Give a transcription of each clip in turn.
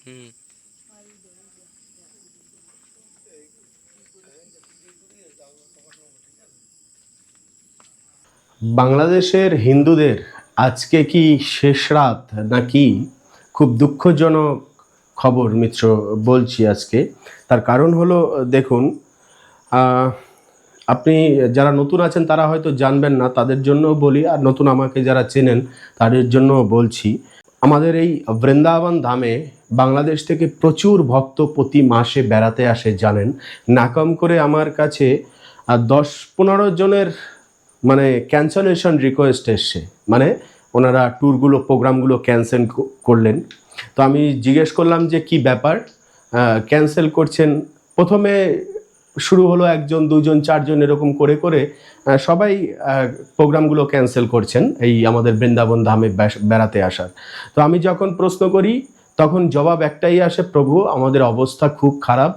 হুম। বাংলাদেশের হিন্দুদের আজকে কি শেষ রাত নাকি খুব দুঃখজনক খবর মিত্র বলছি আজকে। তার কারণ হলো দেখুন আহ, আপনি যারা নতুন আছেন, তারা হয়তো জানবেন না, তাদের জন্য বলি, আর নতুন আমাকে যারা চেনেন, তাদের জন্য বলছি। আমাদের এই বৃন্দাবন ধামে বাংলাদেশ থেকে প্রচুর ভক্ত প্রতি মাসে বেড়াতে আসে, জানেন। নাকম করে আমার কাছে দশ পনেরো জনের মানে ক্যান্সেলেশন রিকোয়েস্ট এসছে। মানে ওনারা ট্যুরগুলো প্রোগ্রামগুলো ক্যান্সেল করলেন। তো আমি জিজ্ঞেস করলাম যে কি ব্যাপার? ক্যান্সেল করছেন। প্রথমে শুরু হলো একজন, দুজন, চারজন এরকম করে করে সবাই প্রোগ্রামগুলো ক্যান্সেল করছেন এই আমাদের বৃন্দাবন ধামে বেড়াতে আসার। তো আমি যখন প্রশ্ন করি, তখন জবাব একটাই আসে, প্রভু, আমাদের অবস্থা খুব খারাপ।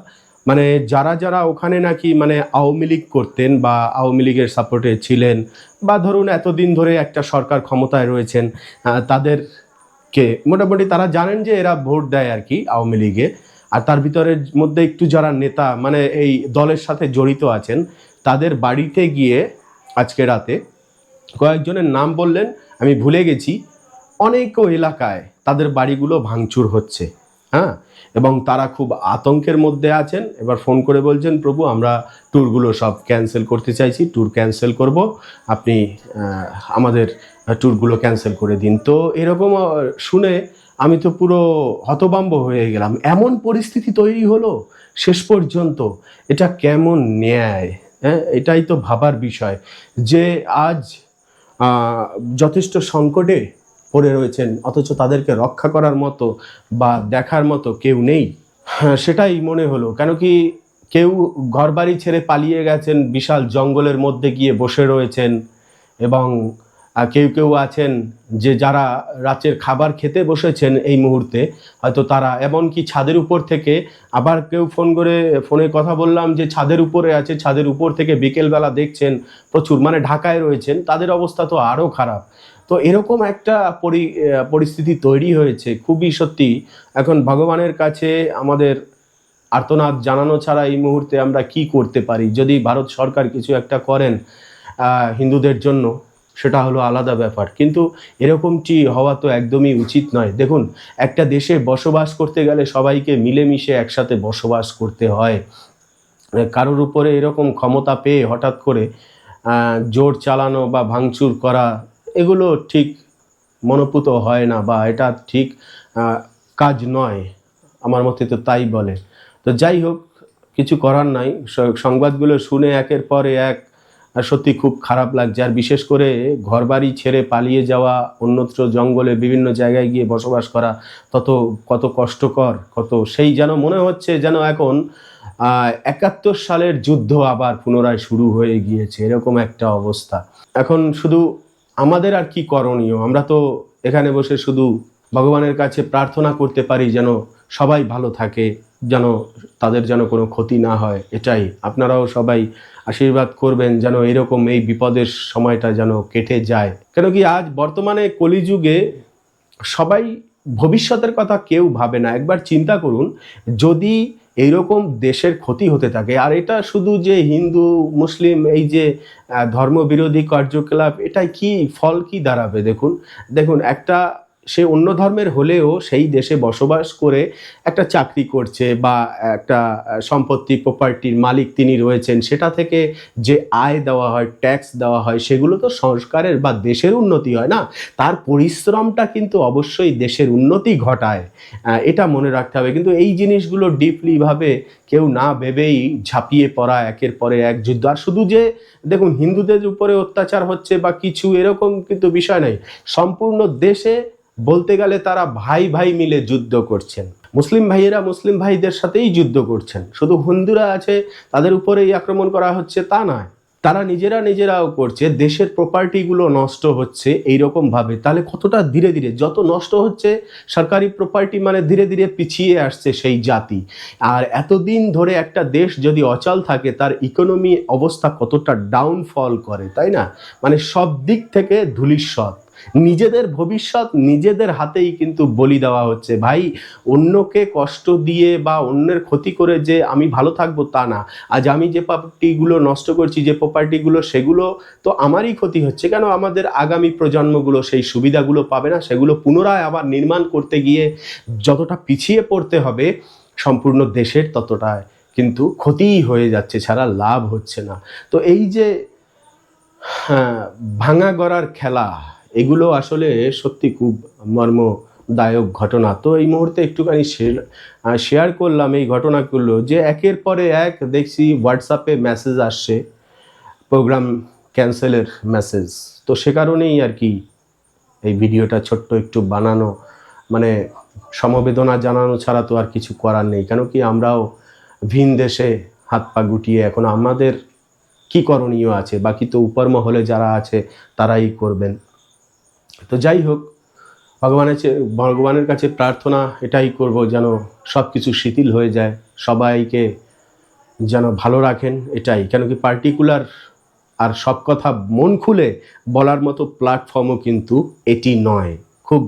মানে যারা যারা ওখানে নাকি মানে আওয়ামী লীগ করতেন বা আওয়ামী লীগের সাপোর্টে ছিলেন বা ধরুন এতদিন ধরে একটা সরকার ক্ষমতায় রয়েছেন তাদেরকে মোটামুটি তারা জানেন যে এরা ভোট দেয় আর কি আওয়ামী লীগে। আর তার ভিতরের মধ্যে একটু যারা নেতা মানে এই দলের সাথে জড়িত আছেন, তাদের বাড়িতে গিয়ে আজকে রাতে কয়েকজনের নাম বললেন, আমি ভুলে গেছি, অনেক এলাকায় তাদের বাড়িগুলো ভাঙচুর হচ্ছে হ্যাঁ? এবং তারা খুব আতঙ্কের মধ্যে আছেন। এবার ফোন করে বলছেন, প্রভু, আমরা ট্যুরগুলো সব ক্যান্সেল করতে চাইছি, ট্যুর ক্যান্সেল করব। আপনি আমাদের ট্যুরগুলো ক্যান্সেল করে দিন। তো এরকম শুনে আমি তো পুরো হতবাম্ব হয়ে গেলাম। এমন পরিস্থিতি তৈরি হলো শেষ পর্যন্ত। এটা কেমন ন্যায়? হ্যাঁ এটাই তো ভাবার বিষয়। যে আজ যথেষ্ট সংকটে পড়ে রয়েছেন, অথচ তাদেরকে রক্ষা করার মতো বা দেখার মতো কেউ নেই। হ্যাঁ সেটাই মনে হলো। কেন কি কেউ ঘরবাড়ি ছেড়ে পালিয়ে গেছেন, বিশাল জঙ্গলের মধ্যে গিয়ে বসে রয়েছেন এবং কেউ কেউ আছেন যে যারা রাতের খাবার খেতে বসেছেন এই মুহূর্তে, হয়তো তারা এমনকি ছাদের উপর থেকে আবার কেউ ফোন করে, ফোনে কথা বললাম যে ছাদের উপরে আছে, ছাদের উপর থেকে বিকেলবেলা দেখছেন প্রচুর মানে ঢাকায় রয়েছেন, তাদের অবস্থা তো আরও খারাপ। তো এরকম একটা পরি পরিস্থিতি তৈরি হয়েছে, খুবই সত্যি। এখন ভগবানের কাছে আমাদের আর্তনাদ জানানো ছাড়া এই মুহূর্তে আমরা কি করতে পারি, যদি ভারত সরকার কিছু একটা করেন হিন্দুদের জন্য। সেটা হলো আলাদা ব্যাপার। কিন্তু এরকমটি হওয়া তো একদমই উচিত নয়। দেখুন, একটা দেশে বসবাস করতে গেলে সবাইকে মিলেমিশে একসাথে বসবাস করতে হয়। কারোর উপরে এরকম ক্ষমতা পেয়ে হঠাৎ করে জোর চালানো বা ভাঙচুর করা, এগুলো ঠিক মনোপুত হয় না বা এটা ঠিক কাজ নয়। আমার মতে তো তাই বলে। তো যাই হোক, কিছু করার নাই। সংবাদগুলো শুনে একের পরে এক সত্যি খুব খারাপ লাগছে। আর বিশেষ করে ঘরবাড়ি ছেড়ে পালিয়ে যাওয়া, অন্যত্র জঙ্গলে বিভিন্ন জায়গায় গিয়ে বসবাস করা, তত, কত কষ্টকর, কত, সেই যেন মনে হচ্ছে যেন এখন একাত্তর সালের যুদ্ধ আবার পুনরায় শুরু হয়ে গিয়েছে, এরকম একটা অবস্থা। এখন শুধু আমাদের আর কি করণীয়? আমরা তো এখানে বসে শুধু ভগবানের কাছে প্রার্থনা করতে পারি যেন সবাই ভালো থাকে। যেন তাদের যেন কোনো ক্ষতি না হয়, এটাই। আপনারাও সবাই আশীর্বাদ করবেন যেন এরকম এই বিপদের সময়টা যেন কেটে যায়। কেন কি আজ বর্তমানে কলিযুগে সবাই ভবিষ্যতের কথা কেউ ভাবে না। একবার চিন্তা করুন, যদি এইরকম দেশের ক্ষতি হতে থাকে, আর এটা শুধু যে হিন্দু, মুসলিম, এই যে ধর্মবিরোধী কার্যকলাপ, এটাই কি ফল কি দাঁড়াবে? দেখুন দেখুন, একটা সে অন্য ধর্মের হলেও সেই দেশে বসবাস করে একটা চাকরি করছে বা একটা সম্পত্তি প্রপার্টির মালিক তিনি রয়েছেন, সেটা থেকে যে আয় দেওয়া হয় ট্যাক্স দেওয়া হয়, সেগুলো তো সংস্কারের বা দেশের উন্নতি হয় না। তার পরিশ্রমটা কিন্তু অবশ্যই দেশের উন্নতি ঘটায় এটা মনে রাখতে হবে। কিন্তু এই জিনিসগুলো ডিপলিভাবে কেউ না ভেবেই ঝাঁপিয়ে পড়া, একের পরে এক যুদ্ধ। আর শুধু যে, দেখুন, হিন্দুদের উপরে অত্যাচার হচ্ছে বা কিছু, এরকম কিন্তু বিষয় নাই। সম্পূর্ণ দেশে বলতে গেলে তারা ভাই ভাই মিলে যুদ্ধ করছেন। মুসলিম ভাইয়েরা মুসলিম ভাইদের সাথেই যুদ্ধ করছেন। শুধু হিন্দুরা আছে, তাদের উপরেই আক্রমণ করা হচ্ছে, তা নয়। তারা নিজেরা নিজেরাও করছে, দেশের প্রপার্টিগুলো নষ্ট হচ্ছে এইরকম ভাবে। তাহলে কতটা ধীরে ধীরে, যত নষ্ট হচ্ছে, সরকারি প্রপার্টি মানে ধীরে ধীরে পিছিয়ে আসছে সেই জাতি। আর এতদিন ধরে একটা দেশ যদি অচল থাকে, তার ইকোনমি অবস্থা কতটা ডাউনফল করে, তাই না? মানে সব দিক থেকে ধূলিস্বৎ নিজেদের ভবিষ্যৎ নিজেদের হাতেই কিন্তু বলি দেওয়া হচ্ছে। ভাই অন্যকে কষ্ট দিয়ে বা অন্যের ক্ষতি করে যে আমি ভালো থাকব তা না। আজ আমি যে প্রপার্টিগুলো নষ্ট করছি যে প্রপার্টিগুলো সেগুলো তো আমারই ক্ষতি হচ্ছে। কেন আমাদের আগামী প্রজন্মগুলো সেই সুবিধাগুলো পাবে না? সেগুলো পুনরায় আবার নির্মাণ করতে গিয়ে যতটা পিছিয়ে পড়তে হবে সম্পূর্ণ দেশের ততটা কিন্তু ক্ষতিই হয়ে যাচ্ছে ছাড়া লাভ হচ্ছে না। তো এই যে হ্যাঁ, ভাঙা গড়ার খেলা এগুলো আসলে সত্যি খুব মর্মদায়ক ঘটনা। তো এই মুহূর্তে একটুখানি শেয়ার করলাম এই ঘটনাগুলো যে একের পরে এক দেখছি হোয়াটসঅ্যাপে মেসেজ আসছে প্রোগ্রাম ক্যান্সেলের মেসেজ তো সে কারণেই আর কি এই ভিডিওটা ছোট্ট একটু বানানো মানে সমবেদনা জানানো ছাড়া তো আর কিছু করার নেই। কেন কি আমরাও ভিন দেশে হাত পা গুটিয়ে এখন আমাদের কি করণীয় আছে? বাকি তো উপর মহলে যারা আছে তারাই করবেন। তো যাই হোক, ভগবানের ভগবানের কাছে প্রার্থনা এটাই করব যেন সব কিছু শিথিল হয়ে যায়, সবাইকে যেন ভালো রাখেন এটাই। কেন কি পার্টিকুলার আর সব কথা মন খুলে বলার মতো প্ল্যাটফর্মও কিন্তু এটি নয়। খুব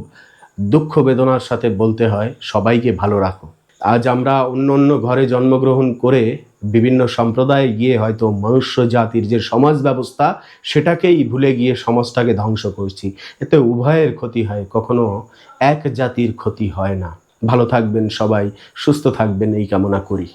দুঃখ বেদনার সাথে বলতে হয়, সবাইকে ভালো রাখো। আজ আমরা অন্য অন্য ঘরে জন্মগ্রহণ করে বিভিন্ন সম্প্রদায়ে গিয়ে হয়তো মনুষ্য জাতির যে সমাজ ব্যবস্থা, সেটাকেই ভুলে গিয়ে সমাজটাকে ধ্বংস করছি। এতে উভয়ের ক্ষতি হয়, কখনো এক জাতির ক্ষতি হয় না। ভালো থাকবেন সবাই, সুস্থ থাকবেন, এই কামনা করি।